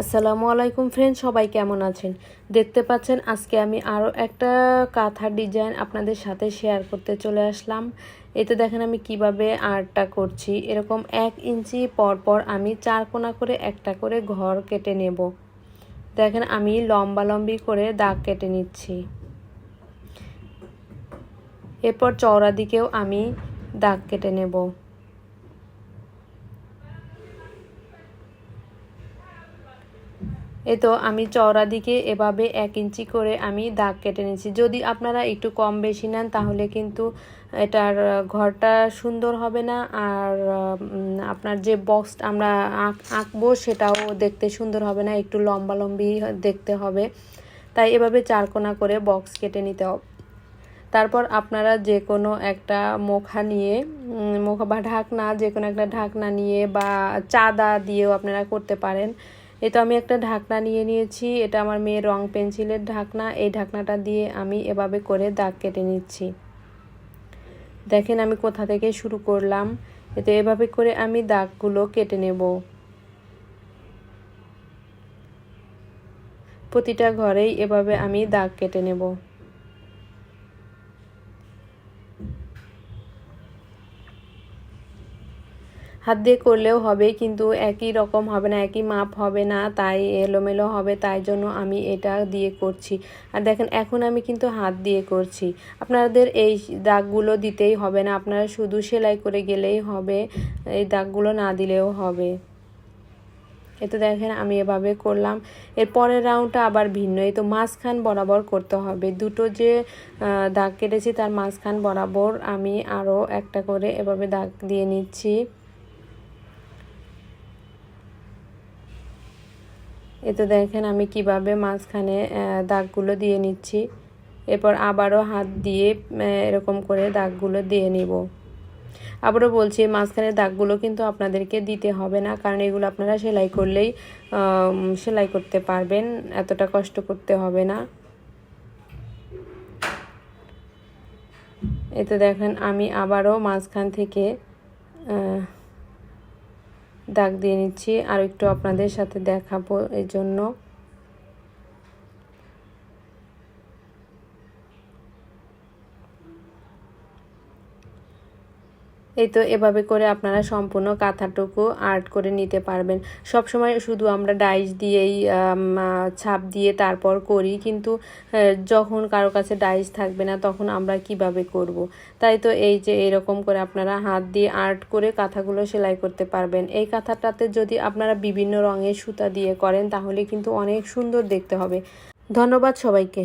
আসসালামু আলাইকুম ফ্রেন্ড সবাই কেমন আছেন? দেখতে পাচ্ছেন, আজকে আমি আরও একটা কাঁথার ডিজাইন আপনাদের সাথে শেয়ার করতে চলে আসলাম। এতে দেখেন আমি কীভাবে আর্টটা করছি। এরকম এক ইঞ্চি পর পর আমি চার কোনা করে একটা করে ঘর কেটে নেব। দেখেন আমি লম্বা লম্বি করে দাগ কেটে নিচ্ছি। এরপর চওড়া দিকেও আমি দাগ কেটে নেব। এ তো আমি চওড়া দিকে এভাবে এক ইঞ্চি করে আমি দাগ কেটে নিয়েছি। যদি আপনারা একটু কম বেশি নেন, তাহলে কিন্তু এটার ঘরটা সুন্দর হবে না। আর আপনার যে বক্স আমরা আঁকবো, সেটাও দেখতে সুন্দর হবে না। একটু লম্বা লম্বি দেখতে হবে। তাই এভাবে চারকোনা করে বক্স কেটে নিতে হবে। তারপর আপনারা যে কোনো একটা মোখা নিয়ে মোখা বা ঢাকনা, যে কোনো একটা ঢাকনা নিয়ে বা চাদা দিয়েও আপনারা করতে পারেন। এ তো আমি একটা ঢাকনা নিয়ে নিয়েছি। এটা আমার মেয়ের রং পেন্সিলের ঢাকনা। এই ঢাকনাটা দিয়ে আমি এভাবে করে দাগ কেটে নিচ্ছি। দেখেন আমি কোথা থেকে শুরু করলাম। এতে এভাবে করে আমি দাগগুলো কেটে নেব। প্রতিটা ঘরেই এভাবে আমি দাগ কেটে নেব। হাত দিয়ে করলেও হবে, কিন্তু একই রকম হবে না, একই মাপ হবে না, তাই এলোমেলো হবে, তাই জন্য আমি এটা দিয়ে করছি। আর দেখেন, এখন আমি কিন্তু হাত দিয়ে করছি। আপনাদের এই দাগগুলো দিতেই হবে না, আপনারা শুধু সেলাই করে গেলেই হবে, এই দাগগুলো না দিলেও হবে। এতে দেখেন, আমি এভাবে করলাম। এর পরের রাউন্ডটা আবার ভিন্ন, এই তো মাঝখান বরাবর করতে হবে। দুটো যে দাগ কেটেছি, তার মাঝখান বরাবর আমি আরও একটা করে এভাবে দাগ দিয়ে নিচ্ছি। এতে দেখেন আমি কীভাবে মাঝখানে দাগগুলো দিয়ে নিচ্ছি। এরপর আবারও হাত দিয়ে এরকম করে দাগগুলো দিয়ে নিব। আবারও বলছি, মাঝখানে দাগগুলো কিন্তু আপনাদেরকে দিতে হবে না, কারণ এগুলো আপনারা সেলাই করলেই সেলাই করতে পারবেন, এতটা কষ্ট করতে হবে না। এতে দেখেন, আমি আবারও মাঝখান থেকে দাগ দিয়ে নিচ্ছি। আর একটু আপনাদের সাথে দেখাবো এই জন্য এই তো এভাবে করে আপনারা সম্পূর্ণ কাঁথাটুকু আর্ট করে নিতে পারবেন। সব সময় শুধু আমরা ডাইস দিয়েই ছাপ দিয়ে তারপর করি, কিন্তু যখন কারও কাছে ডাইস থাকবে না, তখন আমরা কীভাবে করব। তাই তো এই যে এরকম করে আপনারা হাত দিয়ে আর্ট করে কাঁথাগুলো সেলাই করতে পারবেন। এই কাঁথাটাতে যদি আপনারা বিভিন্ন রঙের সুতা দিয়ে করেন, তাহলে কিন্তু অনেক সুন্দর দেখতে হবে। ধন্যবাদ সবাইকে।